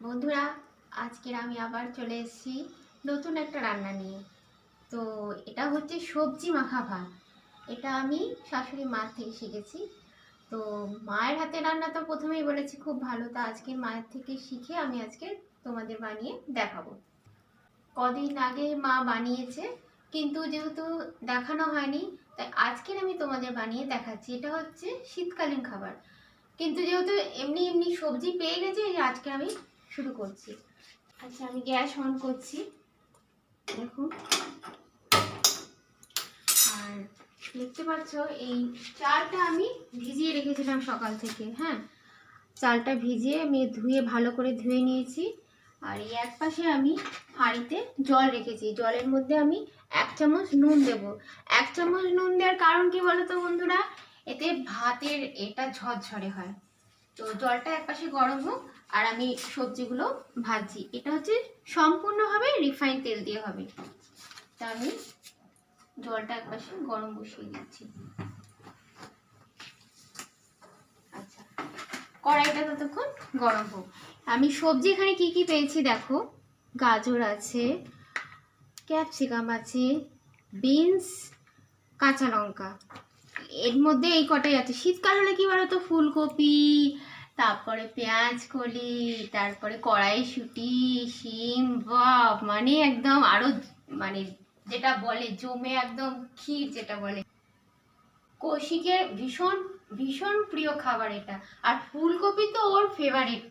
বন্ধুরা, আজকের আমি আবার চলে এসেছি নতুন একটা রান্না নিয়ে। তো এটা হচ্ছে সবজি মাখা ভাত। এটা আমি শাশুড়ি মার থেকে শিখেছি। তো মায়ের হাতে রান্না তো প্রথমেই বলেছি, খুব ভালো। তা আজকে মায়ের থেকে শিখে আমি আজকে তোমাদের বানিয়ে দেখাবো। কদিন আগে মা বানিয়েছে, কিন্তু যেহেতু দেখানো হয়নি, তাই আজকের আমি তোমাদের বানিয়ে দেখাচ্ছি। এটা হচ্ছে শীতকালীন খাবার। কিন্তু যেহেতু এমনি এমনি সবজি পেয়ে গেছে আজকে আমি শুরু করছি। আচ্ছা আমি গ্যাস অন করছি। দেখুন আর দেখতে পাচ্ছ, এই চালটা আমি ভিজিয়ে রেখেছিলাম সকাল থেকে হ্যাঁ? চালটা ভিজিয়ে আমি ধুয়ে ভালো করে ধুয়ে নিয়েছি। আর এই এক পাশে আমি হাঁড়িতে জল রেখেছি। জলের মধ্যে আমি এক চামচ নুন দেব। এক চামচ নুন দেওয়ার কারণ কি বলো তো বন্ধুরা? এতে ভাতের এটা ঝরঝরে হয়। তো জলটা একপাশে গরম হোক, আর আমি সবজিগুলো ভাজছি। এটা হচ্ছে সম্পূর্ণভাবে রিফাইন তেল দিয়ে হবে। তা আমি জলটা একপাশে গরম বসিয়ে দিচ্ছি। আচ্ছা কড়াইটা ততক্ষণ গরম হোক। আমি সবজি এখানে কি কি পেয়েছি দেখো? গাজর আছে, ক্যাপসিকাম আছে, বিনস, কাঁচা লঙ্কা। এর মধ্যে এই কটাই আছে। শীতকাল হলে কি বলতো? ফুলকপি, তারপরে পেঁয়াজ কলি, তারপরে কড়াইশুটি, শিম বাপ মানে একদম আরও মানে যেটা বলে, জমে একদম ক্ষীর যেটা বলে। কৌশিকের ভীষণ ভীষণ প্রিয় খাবার এটা। আর ফুলকপি তো ওর ফেভারিট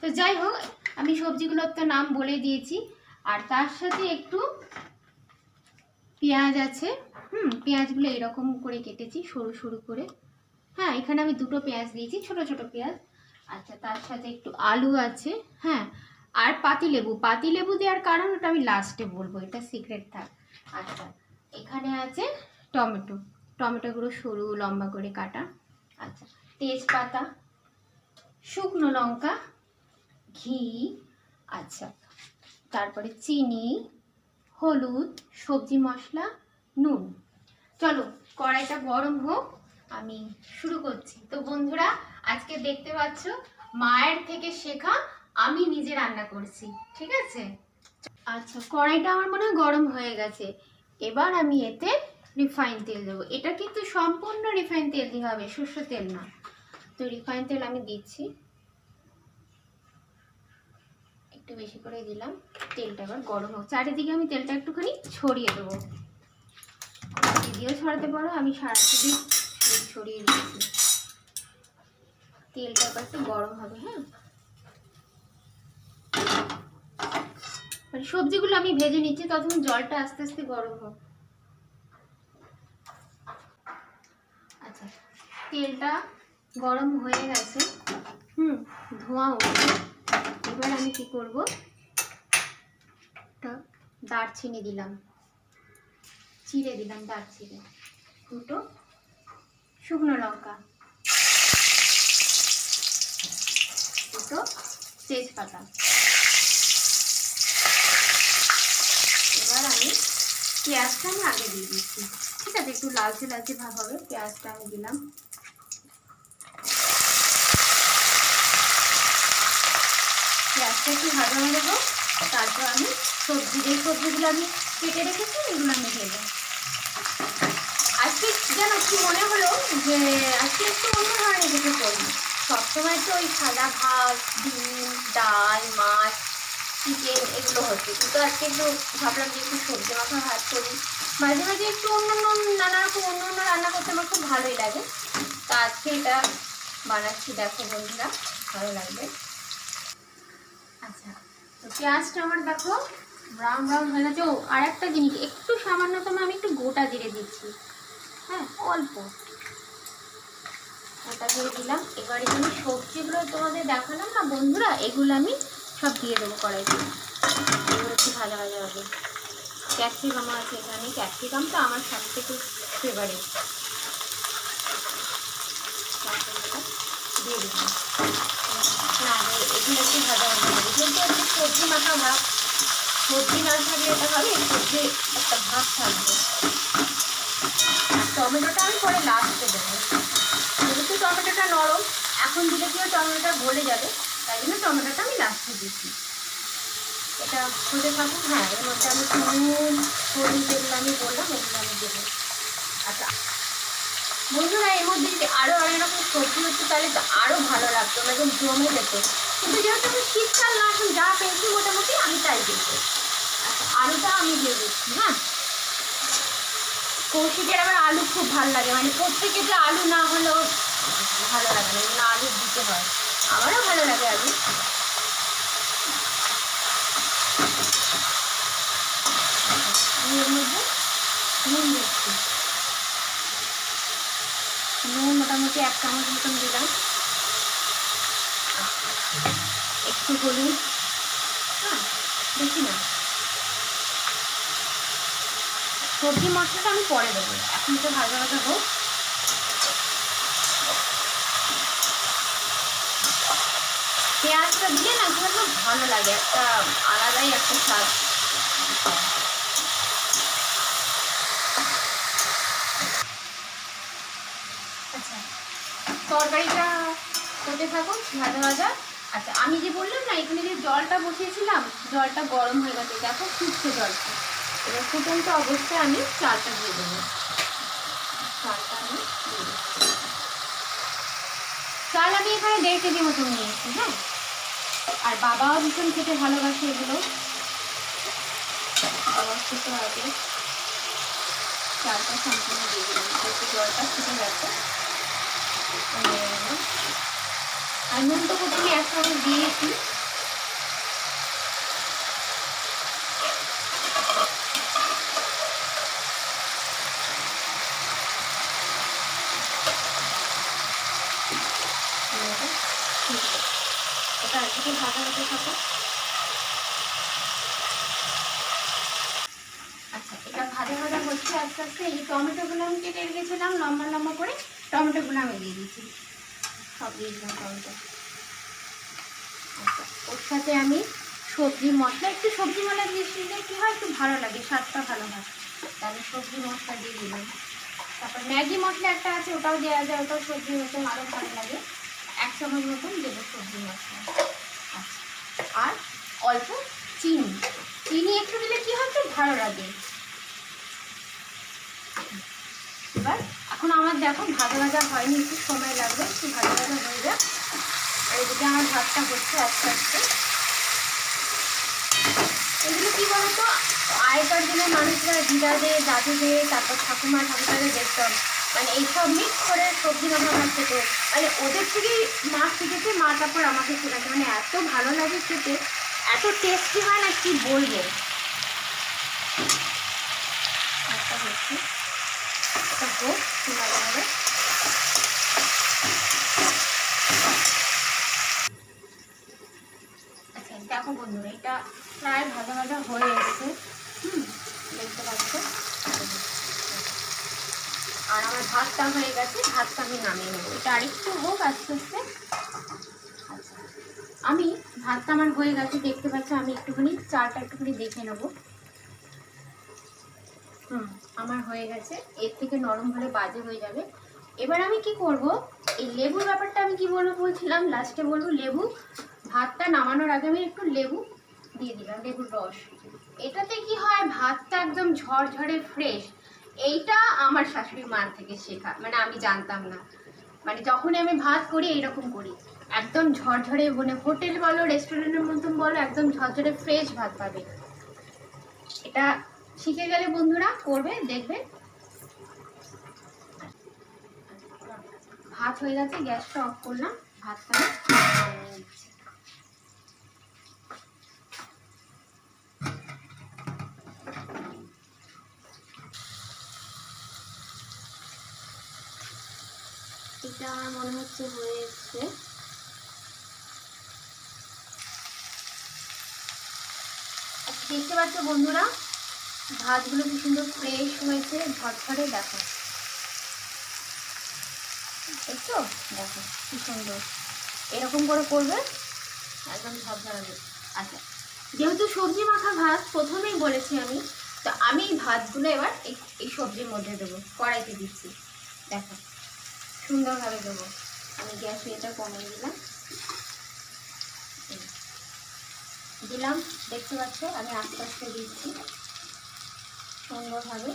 তো যাই হোক, আমি সবজিগুলোর তো নাম বলে দিয়েছি। আর তার সাথে একটু পেঁয়াজ আছে। হুম, পেঁয়াজগুলো এরকম করে কেটেছি, সরু সরু করে। হ্যাঁ এখানে আমি দুটো পেঁয়াজ দিয়েছি, ছোট ছোট পেঁয়াজ। আচ্ছা তার সাথে একটু আলু আছে হ্যাঁ আর পাতিলেবু। পাতিলেবু দেওয়ার কারণ ওটা আমি লাস্টে বলব, এটা সিক্রেট থাক। আচ্ছা এখানে আছে টমেটো। টমেটোগুলো সরু, লম্বা করে কাটা। আচ্ছা তেজপাতা, শুকনো লঙ্কা, ঘি আচ্ছা তারপরে চিনি, হলুদ, সবজি মশলা, নুন। চলো, কড়াইটা গরম হোক, আমি শুরু করছি। তো বন্ধুরা, আজকে দেখতে পাচ্ছ, মায়ের থেকে শেখা আমি নিজে রান্না করছি, ঠিক আছে? আচ্ছা কড়াইটা আমার মনে হয় গরম হয়ে গেছে। এবার আমি এতে রিফাইন তেল দেবো। এটা কিন্তু সম্পূর্ণ রিফাইন তেল দিতে হবে সর্ষে তেল না। তো রিফাইন তেল আমি দিচ্ছি। একটু বেশি করে দিলাম, তেলটা আবার গরম হোক। চারিদিকে আমি তেলটা একটুখানি ছড়িয়ে দেবো। দিদিও ছড়াতে পারো, আমি সারাদিকে ছড়িয়ে দিয়েছি। তেলটা এবার একটু গরম হবে হ্যাঁ? মানে সবজিগুলো আমি ভেজে নিচ্ছি, ততক্ষণ জলটা আস্তে আস্তে গরম হোক। আচ্ছা তেলটা গরম হয়ে গেছে। হুম, ধোঁয়া উঠছে। এবার আমি কি করব? দারচিনি দিলাম। চিড়ে দিলাম দারচিনি দুটো শুকনো লঙ্কা। দুটো তেজপাতা। এবার আমি পেঁয়াজটা আমি আগে দিয়ে দিচ্ছি। ঠিক আছে, একটু লালচে লালচে ভাব হবে, পেঁয়াজটা আমি দিলাম। পেঁয়াজটা একটু ভাজা দেবো তারপর আমি সবজি, যে সবজিগুলো আমি কেটে রেখেছি এগুলো আমি দেবো। আজকে যেন কি মনে হলো যে, আজকে একটু অন্য ধরনের কিছু করব। সবসময় তো ওই সাদা ভাত, ডিম, ডাল, মাছ, চিকেন এগুলো হচ্ছে। কিন্তু আজকে একটু ভাবলাম যে একটু সবজি মাখা ভাত করি। মাঝে মাঝে একটু অন্য অন্য, নানা রকম অন্য অন্য রান্না করতে আমার খুব ভালোই লাগে। তা আজকে এটা বানাচ্ছি, দেখো বন্ধুরা, ভালো লাগবে। আচ্ছা তো পেঁয়াজটা আমার দেখো। ব্রাউন ব্রাউন হয়ে গেছে। ও আর একটা জিনিস, একটু সামান্যতম আমি একটু গোটা জিরে দিচ্ছি। হ্যাঁ অল্প। ওটা দিয়ে দিলাম। এবার এখানে সবজিগুলো তোমাদের দেখালাম না বন্ধুরা, এগুলো আমি সব দিয়ে দেবো কড়াইতে। এগুলো একটু ভাজা ভাজা হবে। ক্যাপসিকামও আছে এখানে। ক্যাপসিকাম তো আমার সব থেকে ফেভারিট দিয়ে দিলাম। না, এগুলো একটু ভাজা ভাজা হবে। যেহেতু সবজি মাখা ভাত সবজি না থাকলে এটা হবে সবজি একটা ভাত থাকবে। টমেটোটা আমি পরে লাস্টে দেবো। যেহেতু টমেটোটা নরম, এখন দিলে কি টমেটোটা গলে যাবে, তাই জন্য টমেটোটা আমি লাস্টে দিচ্ছি এটা হতে থাকুক হ্যাঁ এর মধ্যে আমি নুন হলুদ যেগুলো আমি বললাম ওগুলো আমি দেবো। আচ্ছা বন্ধুরা, এর মধ্যে যদি আরও অনেক রকম সবজি হচ্ছে, তাহলে তো আরও ভালো লাগতো মানে জমে যেত। কিন্তু যেহেতু আমি শীতকাল না, এখন যা পেয়েছি মোটামুটি আমি তাই দিচ্ছি। আচ্ছা আলুটা আমি দিয়ে দিচ্ছি হ্যাঁ? কৌশিকের আবার আলু খুব ভালো লাগে মানে প্রত্যেকে যে আলু না হলেও ভালো লাগে না এগুলো আলু দিতে হয়। আমারও ভালো লাগে আলু। মধ্যে নুন দিচ্ছি। নুন মোটামুটি এক চামচ মতন দিলাম। একটু হলুদ হ্যাঁ বেশি না। সবজি মশলাটা আমি পরে দেবো। এখন তো ভাজা ভাজা হোক। পেঁয়াজটা দিলে না খুব ভালো লাগে, একটা আলাদাই একটা স্বাদ। আচ্ছা তরকারিটা হতে থাকুক ভাজা ভাজা। আচ্ছা আমি যে বললাম না, এখানে যে জলটা বসিয়েছিলাম, জলটা গরম হয়ে গেছে, দেখো ফুটছে জলটা। এবার ফুটন্ত অবস্থায় আমি চালটা দিয়ে দেবো। চালটা আমি চাল আমি এখানে দেড় কেজি মতো নিয়েছি হ্যাঁ? আর বাবাও ভীষণ খেতে ভালোবাসে এগুলো। খেতে হবে। চালটা সম্পূর্ণ দিয়ে দিলাম। জলটা ফুটে গেছে। আর নুন তো প্রথমে এক চামচ দিয়েছি। এটা একদিকে ভাজা হতে আচ্ছা এটা ভাজা ভাজা হচ্ছে আস্তে আস্তে। আমি কেটে রেখেছিলাম, লম্বা লম্বা করে টমেটোগুলো আমি দিয়ে দিয়েছি। আচ্ছা ওর সাথে আমি সবজি মশলা, একটু সবজি মশলা দিয়ে দিলে কী হয়? একটু ভালো লাগে, স্বাদটা ভালো হয়। তাহলে সবজি মশলা দিয়ে দিলাম। তারপর ম্যাগি মশলা একটা আছে, ওটাও দেওয়া যায়, ওটাও সবজি মতন আরও ভালো লাগে। এক চামচ মতন দেবো সবজি মশলা। আচ্ছা। আর অল্প চিনি। চিনি একটু দিলে কী হয়? একটু ভালো লাগে। এবার এখন আমার দেখো ভাজা ভাজা হয়নি, একটু সময় লাগবে, একটু ভাজা ভাজা হয়ে যাক। আর এদিকে আমার ভাতটা হচ্ছে আস্তে আস্তে। এগুলো কি বলতো? আগেকার দিনের মানুষরা দিদাদের দাদুদের তারপর ঠাকুমা ঠাকুমাদের দেখতাম। মানে এইসব মিক্স করে সবজি রান্না আমার খেতে মানে ওদের থেকেই মা শিখেছে, মা তারপর আমাকে শেখাচ্ছে। মানে এত ভালো লাগে খেতে, এত টেস্টি হয় না কি বলব একটা হচ্ছে এটা হোক ভালো হবে আচ্ছা দেখো বন্ধুরা এটা প্রায় ভাজা ভাজা হয়ে এসেছে। হুম, দেখতে পাচ্ছ? আর আমার ভাতটা হয়ে গেছে, ভাতটা আমি নামিয়ে নেব। এটা আরেকটু হোক আস্তে আস্তে। আচ্ছা আমি, ভাতটা আমার হয়ে গেছে, দেখতে পাচ্ছ? আমি একটুখানি চালটা একটুখানি দেখে নেব। হুম, আমার হয়ে গেছে। এর থেকে নরম হলে বাজে হয়ে যাবে। এবার আমি কি করব? এই লেবুর ব্যাপারটা আমি কি বলব বলছিলাম? লাস্টে বলব লেবু। ভাতটা নামানোর আগে আমি একটু লেবু দিয়ে দিলাম, লেবুর রস। এটাতে কি হয়? ভাতটা একদম ঝরঝরে ফ্রেশ এইটা আমার শাশুড়ি মার থেকে শেখা। মানে আমি জানতাম না। মানে যখনই আমি ভাত করি, এইরকম করি। একদম ঝরঝরে মানে হোটেল বলো, রেস্টুরেন্টের মতন বলো, একদম ঝরঝরে ফ্রেশ ভাত পাবে। এটা শিখে গেলে বন্ধুরা করবে, দেখবে। ভাত হয়ে গেছে, গ্যাসটা অফ করলাম। ভাতটা। এটা আমার মনে হচ্ছে হয়ে এসছে। আচ্ছা, দেখতে পাচ্ছ বন্ধুরা ভাতগুলো কি সুন্দর ফ্রেশ হয়েছে ঝরঝরে দেখো। দেখছ দেখো কি সুন্দর। এরকম করে করবে একদম ঝরঝরে আচ্ছা যেহেতু সবজি মাখা ভাত প্রথমেই বলেছি আমি তো আমি ভাতগুলো এবার এই সবজির মধ্যে দেবো কড়াইতে দিচ্ছি। দেখো। সুন্দরভাবে দেবো। আমি গ্যাস এটা কমিয়ে দিলাম। দিলাম, দেখতে পাচ্ছ, আমি আস্তে আস্তে দিচ্ছি। সুন্দরভাবে।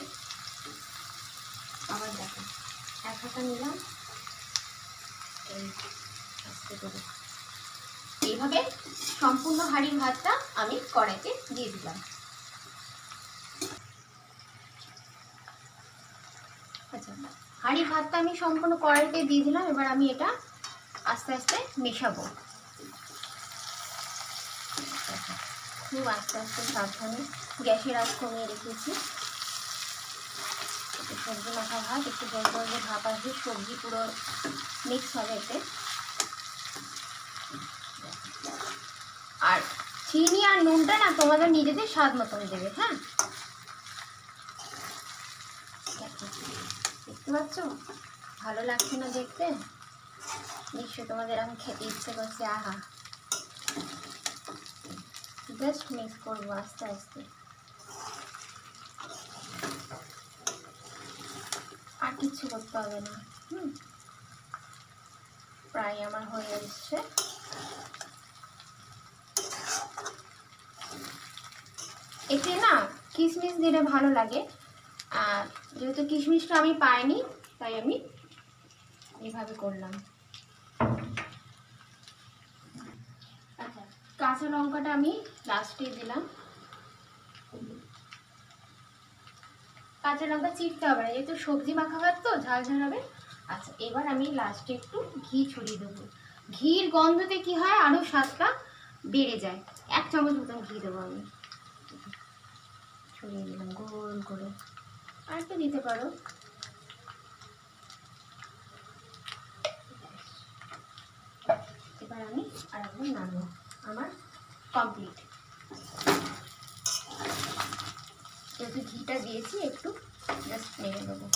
আবার দেখো, এক হাতা নিলাম। এই, আস্তে করে। এইভাবে সম্পূর্ণ হাঁড়ির ভাতটা আমি কড়াইতে দিয়ে দিলাম। আচ্ছা। হাঁড়ির ভাতটা আমি সম্পূর্ণ কড়াইতে দিয়ে দিলাম, এবার আমি এটা আস্তে আস্তে মেশাবো। খুব আস্তে আস্তে সাবধানে গ্যাসের আঁচ কমিয়ে রেখেছি। সবজি মাখা ভাত, একটু জল জল দিয়ে ভাপ আসবে, সবজি পুরো মিক্স হবে এতে। আর চিনি আর নুনটা না তোমাদের নিজেদের স্বাদ মতন দেবে হ্যাঁ দেখো, দেখতে পাচ্ছ ভালো লাগছে না দেখতে? নিশ্চয় তোমাদের এখন খেতে ইচ্ছে করছে, আহা। জাস্ট মিক্স করব আস্তে আস্তে। আর কিচ্ছু করতে হবে না, হুম? প্রায় আমার হয়ে এসছে। এতে না কিশমিশ দিলে ভালো লাগে। আর যেহেতু কিশমিশটা আমি পাইনি, তাই আমি এইভাবে করলাম। আচ্ছা কাঁচা লঙ্কাটা আমি লাস্টে দিলাম। কাঁচা লঙ্কা চিটতে হবে না, যেহেতু সবজি মাখা ভাত তো, ঝাল ঝাল হবে। আচ্ছা এবার আমি লাস্টে একটু ঘি ছড়িয়ে দেবো। ঘির গন্ধতে কি হয়? আরও স্বাদটা বেড়ে যায়। এক চামচ মতন ঘি দেবো আমি। ছড়িয়ে দিলাম, গোল করে। আর একটু দিতে পারো। এবার আমি আর একবার নামবো আমার কমপ্লিট যেহেতু ঘিটা দিয়েছি, একটু জাস্ট নেড়ে দেবো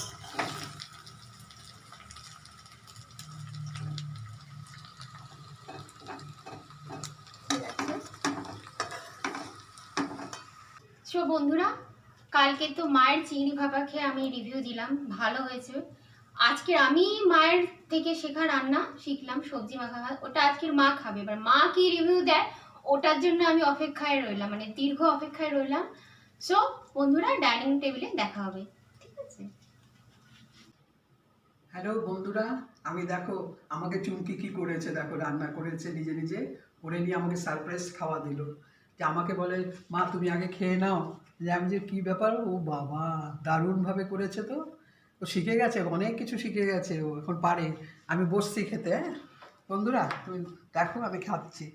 বন্ধুরা কালকে তো মায়ের চিংড়ি ভাপা খেয়ে আমি রিভিউ দিলাম, ভালো হয়েছে। আজকে আমি মায়ের থেকে শেখা রান্না শিখলাম, সবজি মাখা ওটা আজকের মা খাবে। এবার মা কি রিভিউ দেয়, ওটার জন্য আমি অপেক্ষায় রইলাম মানে দীর্ঘ অপেক্ষায় রইলাম। সো বন্ধুরা ডাইনিং টেবিলে দেখা হবে, ঠিক আছে? হ্যালো বন্ধুরা, আমি দেখো, আমাকে চুমকি কি করেছে, দেখো, রান্না করেছে, নিজে নিজে। করে নিয়ে আমাকে সারপ্রাইজ খাওয়া দিল। যে আমাকে বলে, মা, তুমি আগে খেয়ে নাও। যে আমি যে, কী ব্যাপার? ও বাবা, দারুণভাবে করেছে তো। ও শিখে গেছে, অনেক কিছু শিখে গেছে, ও এখন পারে। আমি বসছি খেতে হ্যাঁ? বন্ধুরা, তুমি দেখো, আমি খাচ্ছি।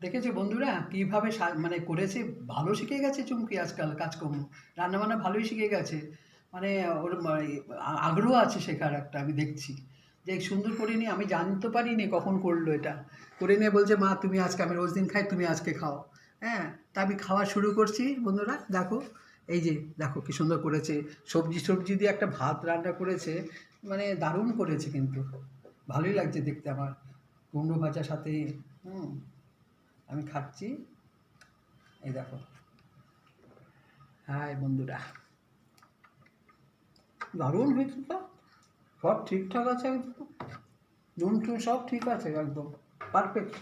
দেখেছি বন্ধুরা, কীভাবে মানে করেছে? ভালো শিখে গেছে চুমকি আজকাল, কাজকর্ম। রান্নাবান্না ভালোই শিখে গেছে। মানে ওর মানে আগ্রহ আছে শেখার একটা, আমি দেখছি। যে সুন্দর করিনি আমি জানতে পারিনি কখন করল এটা। করে নিয়ে বলছে, মা, তুমি আজকে আমি রোজ দিন খাই, তুমি আজকে খাও। হ্যাঁ তা আমি খাওয়া শুরু করছি বন্ধুরা, দেখো, এই যে দেখো কি সুন্দর করেছে। সবজি সবজি দিয়ে একটা ভাত রান্না করেছে মানে দারুণ করেছে কিন্তু। ভালোই লাগছে দেখতে আমার। কুমড়ো ভাজার সাথে, হুম, আমি খাচ্ছি। এই দেখো। হাই বন্ধুরা। দারুণ হয়েছে তো? সব ঠিকঠাক আছে একদম নুন টুন সব ঠিক আছে একদম পারফেক্ট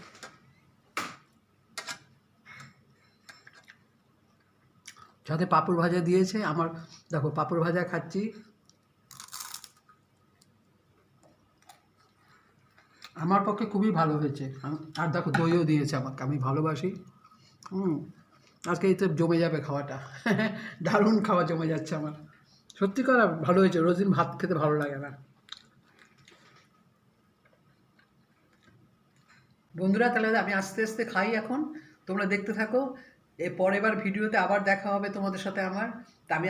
সাথে পাঁপড় ভাজা দিয়েছে, আমার দেখো পাঁপড় ভাজা খাচ্ছি। আমার পক্ষে খুবই ভালো হয়েছে। আর দেখো দইও দিয়েছে আমাকে, আমি ভালোবাসি। হুম, আজকে এই তো জমে যাবে খাওয়াটা। দারুণ খাওয়া জমে যাচ্ছে আমার। সত্যি সত্যিকার ভালো হয়েছে, রোজ দিন ভাত খেতে ভালো লাগে না। বন্ধুরা, তাহলে আমি আস্তে আস্তে খাই এখন। তোমরা দেখতে থাকো। এ পরের ভিডিওতে আবার দেখা হবে তোমাদের সাথে আমার। তা আমি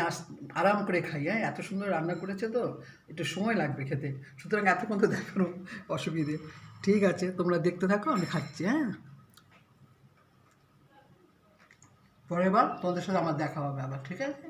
আরাম করে খাই হ্যাঁ? এত সুন্দর রান্না করেছে তো, একটু সময় লাগবে খেতে। সুতরাং এতক্ষণ তো দেখানো অসুবিধে। ঠিক আছে, তোমরা দেখতে থাকো, আমি খাচ্ছি হ্যাঁ? পরের বার তোমাদের সাথে আমার দেখা হবে আবার, ঠিক আছে?